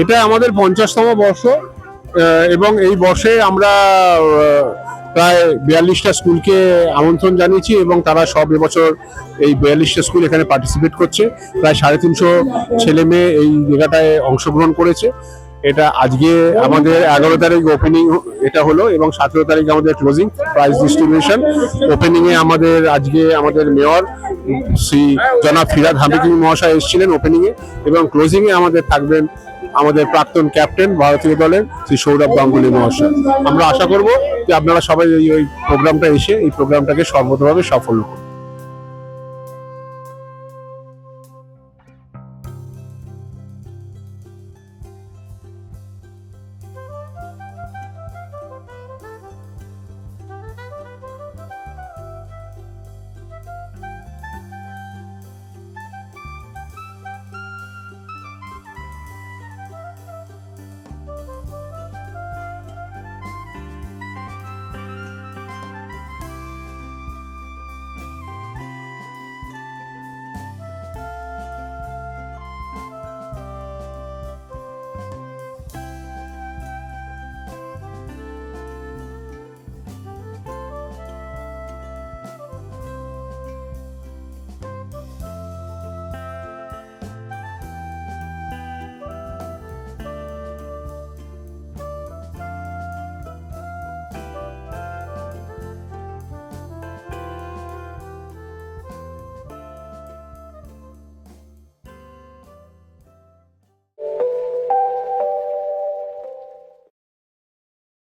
এটা আমাদের পঞ্চাশতম বর্ষ এবং এই বর্ষে আমরা প্রায় বিয়াল্লিশটা স্কুলকে আমন্ত্রণ জানিয়েছি এবং তারা সব এবছর এই বিয়াল্লিশটা স্কুল এখানে পার্টিসিপেট করছে। প্রায় সাড়ে তিনশো ছেলে মেয়ে এই জায়গাটায় অংশগ্রহণ করেছে। এটা আজকে আমাদের এগারো তারিখ ওপেনিং এটা হলো এবং সতেরো তারিখ আমাদের ক্লোজিং প্রাইজ ডিস্ট্রিবিউশন ওপেনিং এ আমাদের আজকে আমাদের মেয়র শ্রী জনাব ফিরাদ হামিদি মহাশয় এসেছিলেন ওপেনিং এ এবং ক্লোজিং এ আমাদের থাকবেন আমাদের প্রাক্তন ক্যাপ্টেন ভারতীয় দলের শ্রী সৌরভ গাঙ্গুলি মহাশয়। আমরা আশা করব যে আপনারা সবাই এই ওই প্রোগ্রামটা এসে এই প্রোগ্রামটাকে সর্বতভাবে সফল করুন